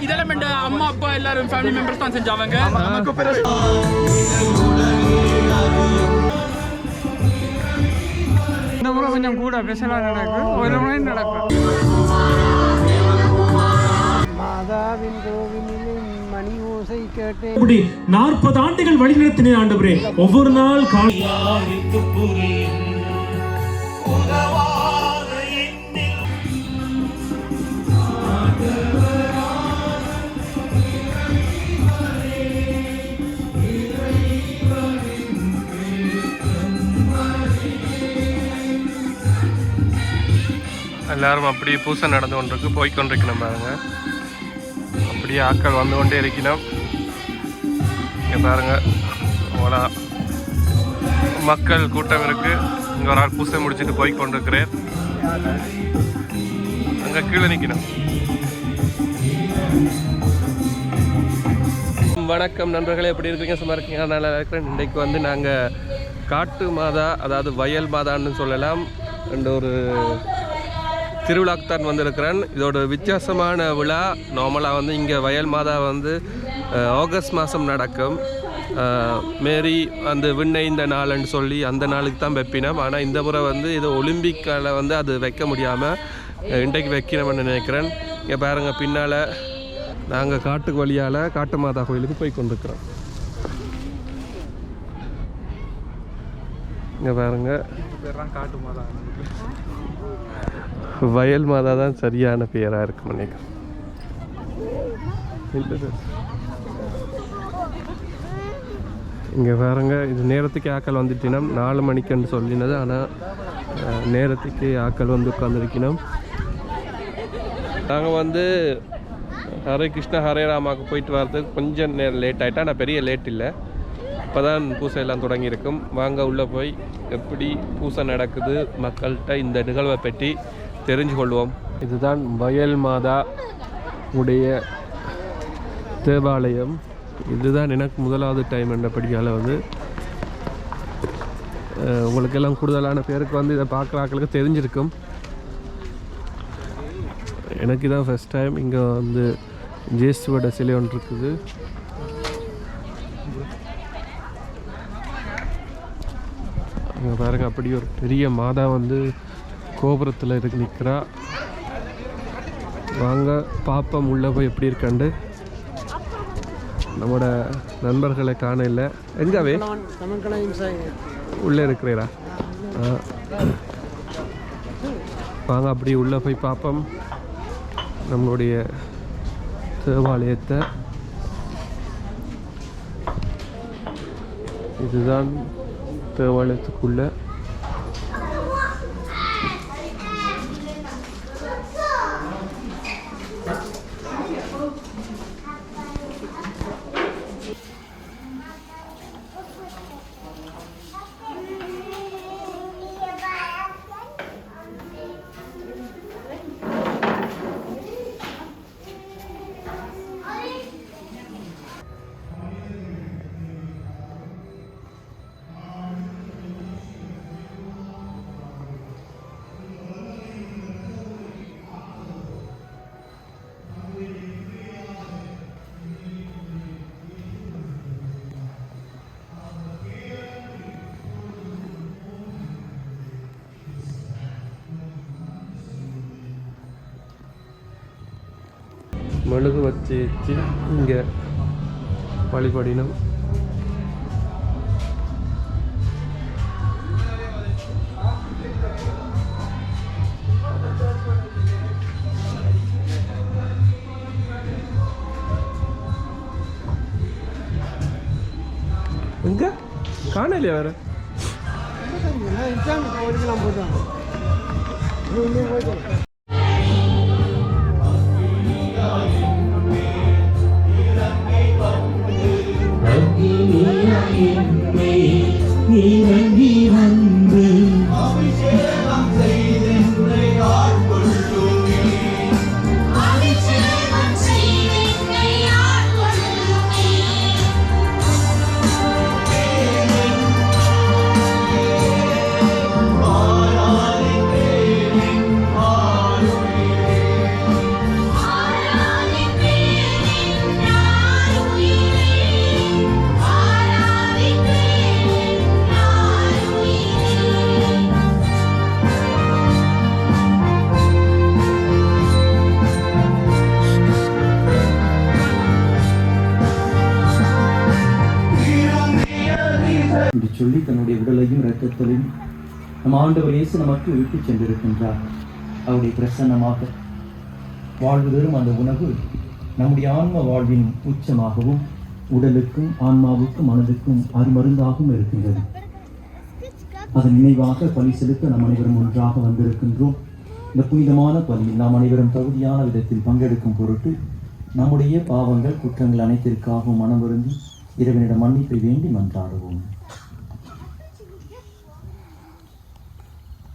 இதெல்லாம் என் அம்மா அப்பா எல்லாரும் ஃபேமிலி மெம்பர்ஸ் தான் செஞ்சாங்க இந்த முறை கொஞ்சம் கூட ஸ்பெஷலாக நடக்கும் ஒரு முறை நடக்கும் மாதாவின் கோவிலிலும் மணி ஓசை கேட்டேன். இப்படி நாற்பது ஆண்டுகள் வழிநடத்தினேன் ஆண்டவரே. ஒவ்வொரு நாள் காலை எல்லாரும் அப்படியே பூசை நடந்து கொண்டிருக்கு போய்கொண்டிருக்கணும் பாருங்க. அப்படியே ஆட்கள் வந்து கொண்டே இருக்கணும். இங்கே பாருங்க அவ்வளோ மக்கள் கூட்டம் இருக்கு. இங்கே ஒரு ஆள் பூசை முடிச்சுட்டு போய்கொண்டிருக்கிறேன் அங்கே கீழே நிற்கணும் வணக்கம் நண்பர்களே எப்படி இருக்கீங்க? சும்மா இருக்கீங்க. நல்லா இருக்கிறேன். இன்றைக்கு வந்து நாங்கள் காட்டு மாதா அதாவது வயல் மாதான்னு சொல்லலாம். ரெண்டு ஒரு திருவிழாக்கு தான் வந்திருக்கிறேன். இதோட வித்தியாசமான விழா நார்மலாக வந்து இங்கே வயல் மாதா வந்து ஆகஸ்ட் மாதம் நடக்கும். மேரி அந்த விண்ணை இந்த நாள்னு சொல்லி அந்த நாளுக்கு தான் வைப்பினோம். ஆனால் இந்த முறை வந்து இது ஒலிம்பிக்கில் வந்து அது வைக்க முடியாமல் இன்றைக்கு வைக்கணும்னு நினைக்கிறேன். இங்கே பாருங்கள் பின்னால் நாங்கள் காட்டுக்கு வழியால் காட்டு மாதா கோயிலுக்கு போய் கொண்டிருக்கிறோம். இங்கே பாருங்க. வயல் மாதா தான் சரியான பேராக இருக்கும் நினைக்கிறேன் இங்கே பாருங்க இது நேரத்துக்கு ஆக்கள் வந்துட்டினோம். நாலு மணிக்குன்னு சொல்லினது ஆனால் நேரத்துக்கு ஆக்கள் வந்து உட்காந்துருக்கணும் நாங்கள் வந்து ஹரே கிருஷ்ணா ஹரே ராமாவுக்கு போயிட்டு வர்றதுக்கு கொஞ்சம் நேரம் லேட் ஆகிட்டா ஆனால் பெரிய லேட் இல்லை. இப்போ தான் பூசை எல்லாம் தொடங்கியிருக்கும். வாங்க உள்ளே போய் எப்படி பூசை நடக்குது மக்கள்கிட்ட இந்த நிகழ்வை பற்றி தெரிஞ்சு கொள்வோம் இதுதான் வயல் மாதா உடைய தேவாலயம். இதுதான் எனக்கு முதலாவது டைம் என்றபடியால் வந்து உங்களுக்கெல்லாம் கூடுதலான பேருக்கு வந்து இதை பார்க்குற ஆக்களுக்கு தெரிஞ்சிருக்கும். எனக்கு இதான் ஃபஸ்ட் டைம் இங்கே வந்து ஜேசுவோட சிலை ஒன்று இருக்குது. அங்கே பாருங்க அப்படி ஒரு பெரிய மாதா வந்து கோபுரத்தில் இருக்கு நிற்கிறா வாங்க பாப்பம் உள்ளே போய் எப்படி இருக்காண்டு நம்மளோட நண்பர்களை காண இல்லை. எங்காவே உள்ளே இருக்கிறீரா? வாங்க அப்படி உள்ளே போய் பார்ப்போம் நம்மளுடைய தேவாலயத்தை. இதுதான் தேவாலயத்துக்குள்ள மெழுகு வச்சு வச்சு இங்கே வழிபடினம். எங்க? காணலையா வேற? எக்ஸாம் கோயிலுக்கெல்லாம் போயிட்டாங்க இன்னும் போயிட்டு அபிஷேகம் ஆண்டவர் இயேசு நமக்கு விட்டு சென்றிருக்கின்றார். அவருடைய பிரசன்னமாக வாழ்வு தரும் அந்த உணவு நம்முடைய ஆன்ம வாழ்வின் உச்சமாகவும் உடலுக்கும் ஆன்மாவுக்கும் மனதுக்கும் அருமருந்தாகவும் இருக்கின்றது. அதன் நினைவாக பலி செலுத்த நாம் அனைவரும் ஒன்றாக வந்திருக்கின்றோம். இந்த புனிதமான பலியில் நாம் அனைவரும் தகுதியான விதத்தில் பங்கெடுக்கும் பொருட்டு நம்முடைய பாவங்கள் குற்றங்கள் அனைத்திற்காகவும் மனம் வருந்தி இறைவனிடம் மன்னிப்பை வேண்டி மன்றாடுவோம்.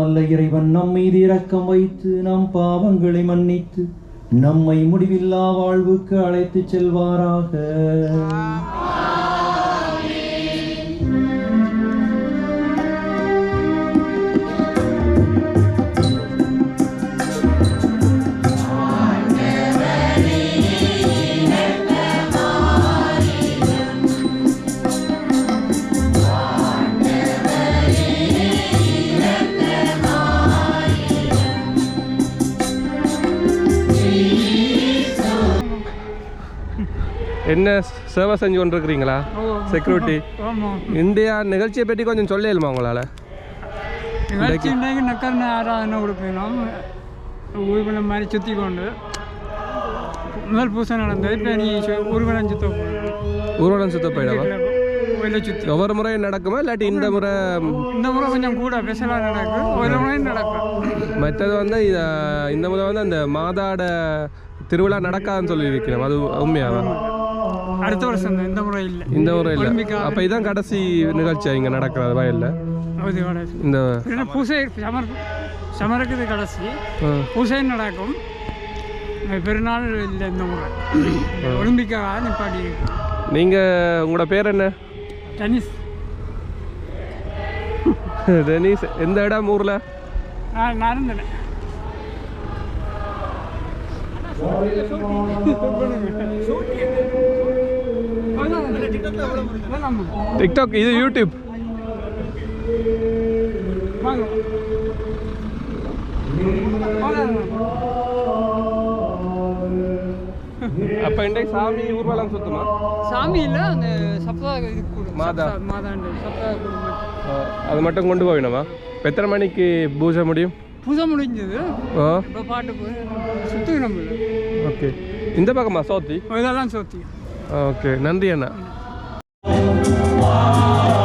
அல்ல இறைவன் நம் மீது இரக்கம் வைத்து நம் பாவங்களை மன்னித்து நம்மை முடிவில்லா வாழ்வுக்கு அழைத்துச் செல்வாராக. என்ன சேவை செஞ்சு கொண்டிருக்கிறீங்களா? செக்யூரிட்டி இந்தியா நிகழ்ச்சியை பற்றி கொஞ்சம் சொல்லிடுமா உங்களால்? நிகழ்ச்சி நக்கர்ன ஆராதனை கொடுக்கணும் ஊர்வலம் மாதிரி சுற்றி கொண்டு முதல் பூசை நடந்தது இப்போ நீ ஊர்வலம் சுத்த ஊர்வலம் சுத்த போயிடவா? ஒவ்வொரு முறை நடக்குமா? இல்லாட்டி இந்த முறை இந்த முறை கொஞ்சம் கூட ஸ்பெஷலாக நடக்கும் ஒரு முறை நடக்கும். மற்றது வந்து இந்த முறை வந்து அந்த மாதாட திருவிழா நடக்காதுன்னு சொல்லி வைக்கிறோம் அது உண்மையாவா? அடுத்த வருஷம் தான். இந்த முறை இல்லை. இந்த முறை இல்லை. அப்போ இதான் கடைசி நிகழ்ச்சி இங்கே நடக்கிறது வயலில் இந்த பூசை சமர் சமருக்கு கடைசி. பூசை நடக்கும். பெருநாள் இல்லை இந்த முறை. ஒலிம்பிக்காக நிப்பாட்டி. நீங்கள் உங்களோட பேர் என்ன? டென்னிஸ் டெனிஸ் எந்த இடம் ஊரில்? நான் இருந்தேன் டிக்டாக் இது யூடியூப் அப்போ இன்றைக்கு சாமி ஊர்வலம் சுத்தமா? சாமி இல்லை அந்த சப்தாக இது மாதா. மாதாண்டு சப்தாக அது மட்டும் கொண்டு இப்ப எத்தனை மணிக்கு பூஜை முடியும்? பூஜை முடிஞ்சது. இப்போ பாட்டு சுற்றி நம்ம ஓகே. இந்த பக்கமா சோத்தி? இதெல்லாம் சோத்தி. ஓகே. நன்றி அண்ணா. பெருக்கே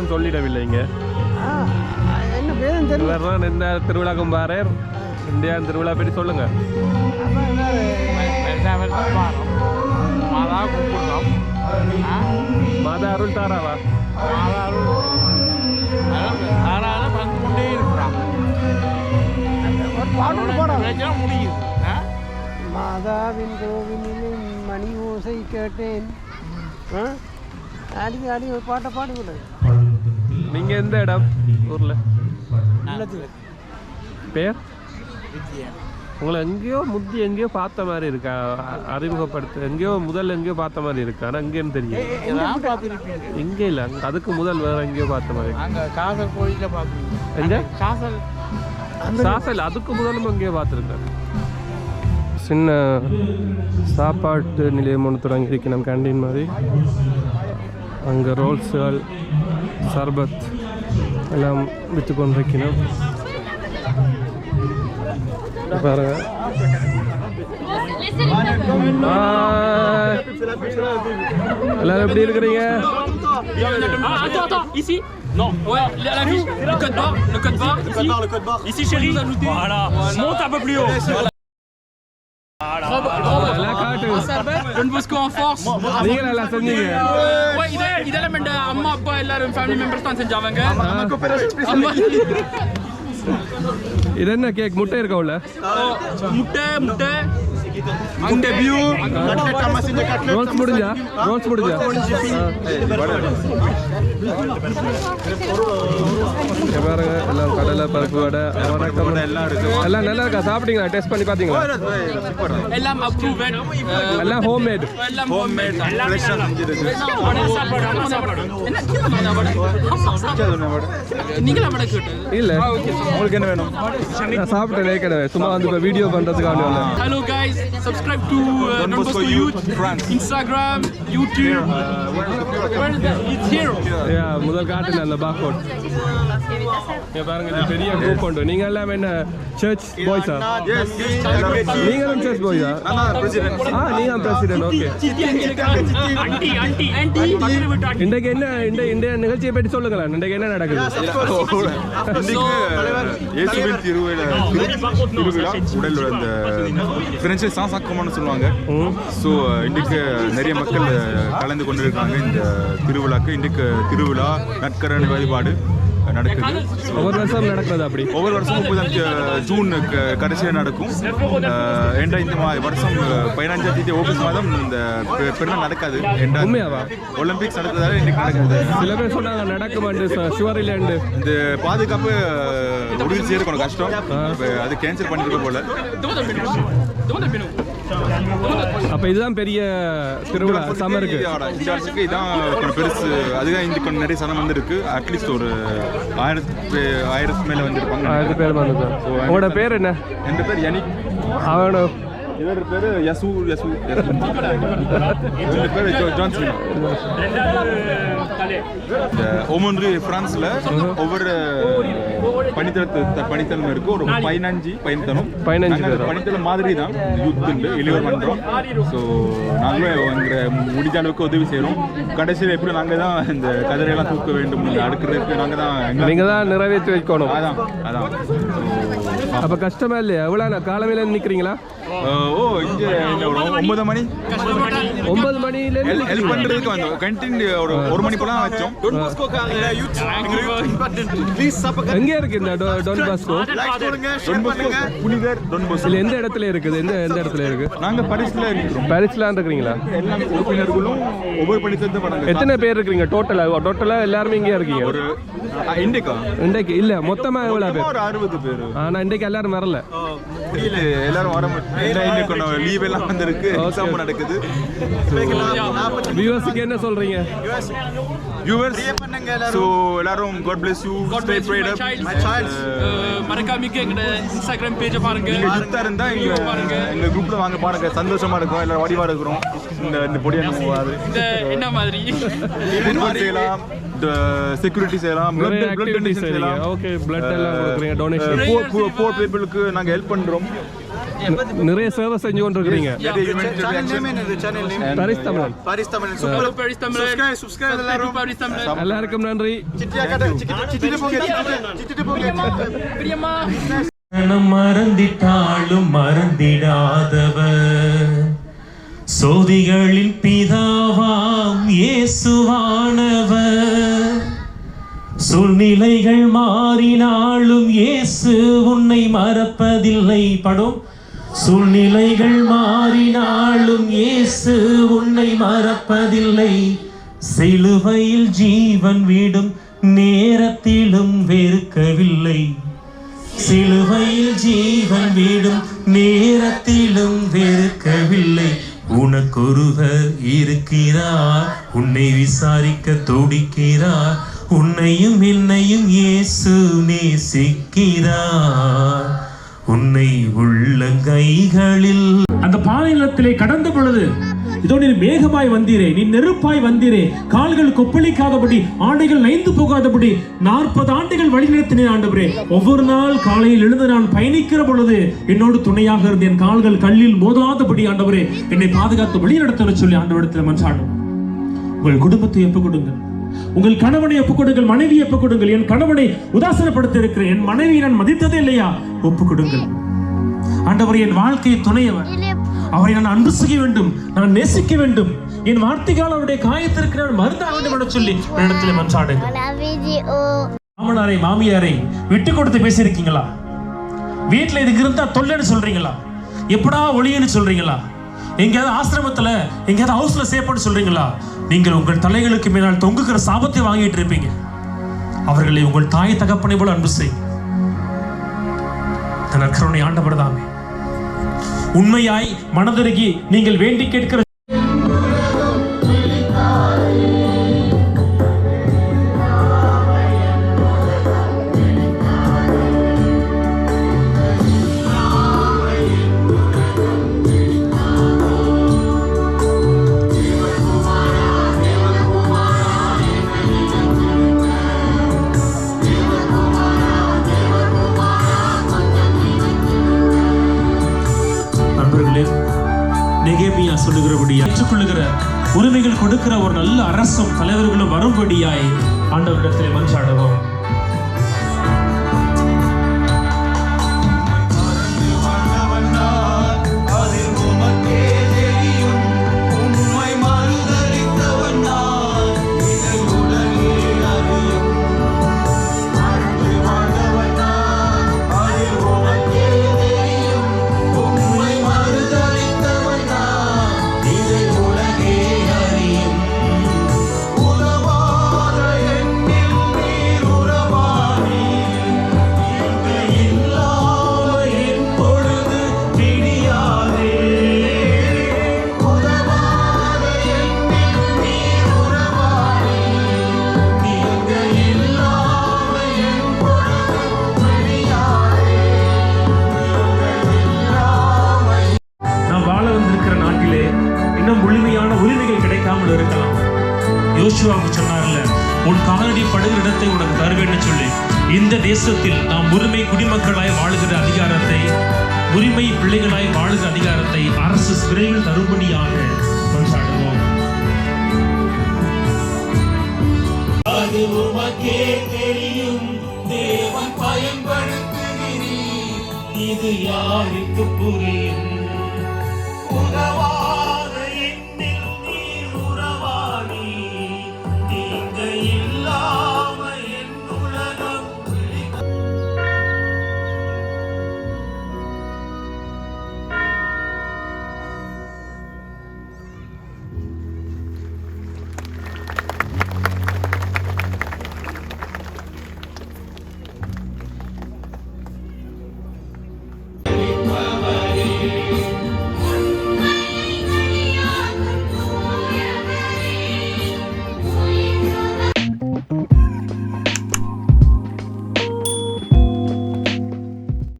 யாரும் சொல்லிடவில்லை இங்கே. இந்த திருவிழாக்கும் பாரர் இந்தியா திருவிழா பற்றி சொல்லுங்க. மாதா கும்பிடுறோம். மாதா அருள் தாராவா? தாராள வந்து கொண்டே இருக்கிறான். ஒரு பாட்டு போட. முடியுது. மாதாவின் கோவிலிலும் மணி ஓசை கேட்டேன். ஆ? அடி அடி ஒரு பாட்டை பாடுங்க நீங்க எந்த இடம்? ஊர்ல. பேர் உங்களை எங்கேயோ முந்தி எங்கேயோ பார்த்த மாதிரி இருக்கா? அறிமுகப்படுத்த எங்கேயோ முதல்ல எங்கேயோ பார்த்த மாதிரி இருக்கு? ஆனா எங்கேன்னு தெரியும். எங்கே இல்லை அங்க- அதுக்கு முதல் வேற எங்கேயோ பார்த்த மாதிரி காசல் கோயிலில் பார்ப்பீங்க எங்க? காசல். சாசல் அதுக்கு முதலும் எங்கேயோ பார்த்துருக்கேன் சின்ன சாப்பாட்டு நிலையம் ஒன்று தொடங்கி இருக்கணும் கேண்டீன் மாதிரி. அங்கே ரோல்ஸுகள் சர்பத் எல்லாம் விற்று கொண்டிருக்கணும் பாருங்க Bye. எல்லாரும் எப்படி இருக்கிறீங்க Ah, attends, attends, ici Non, ouais, la, la fiche, le code barre, le code barre, ici. Le code barre, le code barre. Ici, chérie. Voilà. Monte un peu plus haut. Don Bosco en force. நீங்களும் எல்லாம் செஞ்சீங்க இதெல்லாம் இந்த அம்மா அப்பா எல்லாரும் family members தான் செஞ்சாங்க அம்மா இது என்ன கேக் முட்டை இருக்கா உள்ள முட்டை முட்டை முட்டை வியூ ரோல்ஸ் முடிஞ்சா ரோல்ஸ் முடிஞ்சா பாருங்க எல்லாம் கடலை பருப்பு வடை வணக்கம் எல்லாம் இருக்கு எல்லாம் நல்லா இருக்கா? சாப்பிட்டீங்களா? டெஸ்ட் பண்ணி பார்த்தீங்களா? எல்லாம் அப்ரூவட் எல்லாம் ஹோம் மேட் எல்லாம் ஹோம் மேட் வடை சாப்பாடு அம்மா சாப்பாடு என்ன கீழே வடை அம்மா சாப்பாடு நீங்களா வடை கேட்டு இல்ல உங்களுக்கு என்ன வேணும்? நான் சாப்பிட்டேன் சும்மா வந்து இப்போ வீடியோ பண்றதுக்காக வந்தேன். Hello guys, subscribe to uh, Don Bosco Youth, Instagram, YouTube. Where is that? It's here. முதல் காட்டுல அந்த பாக்கோட் இங்க பாருங்க இது பெரிய குரூப் உண்டு. நீங்க எல்லாம் என்ன சர்ச் பாய்ஸா நீங்களும் சர்ச் பாய்ஸா ஆ? நீங்க president okay Auntie, auntie, auntie. இன்றைக்கு என்ன இந்த இந்த நிகழ்ச்சியை பற்றி சொல்லுங்களேன். இன்றைக்கு என்ன நடக்குது? So, இயேசுவின் திருவிழா திருவிழா உடல் அந்த பிரெஞ்சு சாசாக்கம்னு சொல்லுவாங்க. ஸோ இன்றைக்கு நிறைய மக்கள் கலந்து கொண்டிருக்காங்க இந்த திருவிழாக்கு. இன்றைக்கு திருவிழா நட்கரன் வழிபாடு. நடக்குது. ஒவ்வொரு வருஷம் நடக்கிறது அப்படி. ஒவ்வொரு வருஷம் முப்பதாம் ஜூன் க- கடைசியில் நடக்கும். ஏண்டா இந்த வருஷம் பதினஞ்சாம் தேதி ஆகஸ்ட் மாதம் இந்த பெருநாள் நடக்காது. ஏண்டா உண்மையாவா? ஒலிம்பிக்ஸ் நடக்கிறதால இன்னைக்கு நடக்குது. சில பேர் சொன்னாங்க நடக்குமாண்டு ஷுவர் இல்லைண்டு இந்த பாதுகாப்பு உறுதி செய்யறது கொஞ்சம் கஷ்டம். அது கேன்சல் பண்ணிருக்க போல. அப்ப இதுதான் பெரிய திருவிழா சம்மருக்கு இந்த வருஷத்துக்கு இதான் கொஞ்சம் பெருசு அதுதான் இந்த கொஞ்சம் நிறைய சனம் வந்து இருக்கு அட்லீஸ்ட் ஒரு ஆயிரத்து ஆயிரத்து மேல வந்திருப்பாங்க. ஆயிரத்தி பேர் வந்து உங்களோட பேர் என்ன? என் பேர் யனிக் அவனும் இவர் பேரு யசு யசு. இவர் பேரு ஜான்சன் ஓமன்ரி பிரான்ஸ்ல ஒவ்வொரு பணித்தளத்து பணித்தளம் இருக்கு. ஒரு பதினஞ்சு பணித்தளம் பதினஞ்சு? பணித்தளம் மாதிரி தான் யூத் இளைவர் மன்றம் ஸோ நாங்களும் எங்க முடிஞ்ச அளவுக்கு உதவி செய்றோம். கடைசியில் எப்படி நாங்க தான் இந்த கதிரையெல்லாம் தூக்க வேண்டும் அடுக்கிறதுக்கு நாங்க தான் எங்க- நீங்க தான் நிறைவேற்றி வைக்கணும். அதான் அதான். அப்ப கஷ்டமா இல்லையா? எவ்வளவு காலமையில நிக்கிறீங்களா? அஹ், ஓ இங்க ஒரு ஒன்பது மணி. ஒன்பது மணில இருந்து ஹெல்ப் பண்றதுக்கு வந்தோம். கண்டின் ஒரு ஒரு மணி போல வச்சோம். எங்க இருக்கு இந்த டொ- டொன் பாஸ்கோ டொன் போஸ்கோ புனிதர் டொன் போஸ்கோ இல்ல எந்த இடத்துல இருக்குது? எந்த எந்த இடத்துல இருக்கு? நாங்க பரிசுல இருக்கிறோம். பாரிஸ்லாம் இருக்கிறீங்களா? எல்லா உறுப்பினர்களும் ஒவ்வொரு படித்தது வராங்க எத்தனை பேர் இருக்கீங்க டோட்டலா டோட்டலா எல்லாருமே இங்கே இருக்கீங்க? ஒரு இண்டிகா இன்றைக்கு? இல்ல மொத்தமா எவ்வளவு பேர்? ஒரு அறுபது பேர். ஆனா இன்றைக்கு எல்லாரும் வரல. முடியல எல்லாரும் வர மாட்டேன் இன்னைக்கு கொஞ்சம் லீவ் எல்லாம் வந்திருக்கு. எக்ஸாம் நடக்குது. வியூவர்ஸுக்கு என்ன சொல்றீங்க? வியூவர்ஸ் ஸோ எல்லாரும். God bless you God stay bless you, ப்ரேட் இன்ஸ்டாகிராம் பேஜ பாருங்க. நீங்க யுத்தா இருந்தா எங்க எங்க குரூப்ல வாங்க பாருங்க. சந்தோஷமா இருக்கும். எல்லாரும் வடிவா இருக்கிறோம். இந்த இந்த பொடியா போகாது இந்த என்ன மாதிரி? செய்யலாம் செக்யூரிட்டி செய்யலாம் donation செய்றீங்க. செய்யலாம் ஓகே பிளட் எல்லாம் கொடுக்குறீங்க. டொனேஷன் poor- poor peopleக்கு நாங்க ஹெல்ப் பண்றோம். நிறைய சேவை செஞ்சு கொண்டு இருக்கிறீங்க நிறைய humanitarian பரிஸ் தமிழன் Tamil. எல்லாருக்கும் நன்றி பிரியம்மா மரணம் மறந்திட்டாலும் மறந்திடாதவர் சோதிகளின் பிதாவாம் இயேசுவானவர் சூழ்நிலைகள் மாறினாலும் இயேசு உன்னை மறப்பதில்லை படும் சூழ்நிலைகள் மாறினாலும் இயேசு உன்னை மறப்பதில்லை. சிலுவையில் ஜீவன் விடும் நேரத்திலும் வெறுக்கவில்லை. சிலுவையில் ஜீவன் விடும் நேரத்திலும் வெறுக்கவில்லை. உனக்கொருவர் இருக்கிறார் உன்னை விசாரிக்க துடிக்கிறார் உன்னையும் என்னையும் இயேசு நேசிக்கிறார். உன்னை உள்ளங்கைகளில் அந்த பாலைநிலத்திலே கடந்த பொழுது இதோ நீ மேகமாய் வந்தீரே நீ நெருப்பாய் வந்தீரே கால்கள் கொப்பளிக்காதபடி ஆடைகள் நைந்து போகாதபடி நாற்பது ஆண்டுகள் வழிநடத்தினேன் ஆண்டவரே ஒவ்வொரு நாள் காலையில் எழுந்து நான் பயணிக்கிற பொழுது என்னோடு துணையாக இருந்த என் கால்கள் கல்லில் மோதாதபடி ஆண்டவரே என்னை பாதுகாத்து வழி நடத்த சொல்லி ஆண்டவரிடத்தில் மன்றாடும் உங்கள் குடும்பத்தை எப்ப கொடுங்கள். உங்கள் கணவனை ஒப்புக் கொடுங்கள் மனைவியை ஒப்புக் கொடுங்கள் என் கணவனை உதாசனப்படுத்த இருக்கிறேன் என் மனைவியை நான் மதித்ததே இல்லையா? ஒப்புக் கொடுங்கள் ஆண்டவர் என் வாழ்க்கையை துணையவர். அவரை நான் அன்பு செய்ய வேண்டும் நான் நேசிக்க வேண்டும். என் வார்த்தைகள் அவருடைய காயத்திற்கு நான் மருந்தாக வேண்டும் என சொல்லி இடத்துல மன்றாடுங்கள். மாமனாரை மாமியாரை விட்டு கொடுத்து பேசியிருக்கீங்களா? வீட்டில் இதுக்கு இருந்தா தொல்லைன்னு சொல்றீங்களா? எப்படா ஒளியன்னு சொல்றீங்களா? எங்கேயாவது ஆசிரமத்துல எங்கேயாவது ஹவுஸ்ல சேப்பன்னு சொல்றீங்களா? நீங்கள் உங்கள் தலைகளுக்கு மேலால் தொங்குகிற சாபத்தை வாங்கிட்டு இருப்பீங்க. அவர்களை உங்கள் தாய் தகப்பனை போல அன்பு செய். நற்கருணை ஆண்டவர் தாமே உண்மையாய் மனதுருகி நீங்கள் வேண்டி கேட்கிற அரசும் தலைவர்களும் வரும்படியாய் ஆண்டவரிடத்தில் மன்றாடுவோம் யோசுவாவுக்கு சொன்னார்ல உன் காலடி படுகிற இடத்தை உனக்கு தருவேன்னு சொல்லி. இந்த தேசத்தில் நாம் உரிமை குடிமக்களாய் வாழுகிற அதிகாரத்தை உரிமை பிள்ளைகளாய் வாழுகிற அதிகாரத்தை அரசு விரைவில் தரும்படியாக கொண்டாடுவோம். அது உமக்கே தெரியும் தேவன் பயன்படுத்துகிறீர். இது யாருக்கு புரியும்? உதவா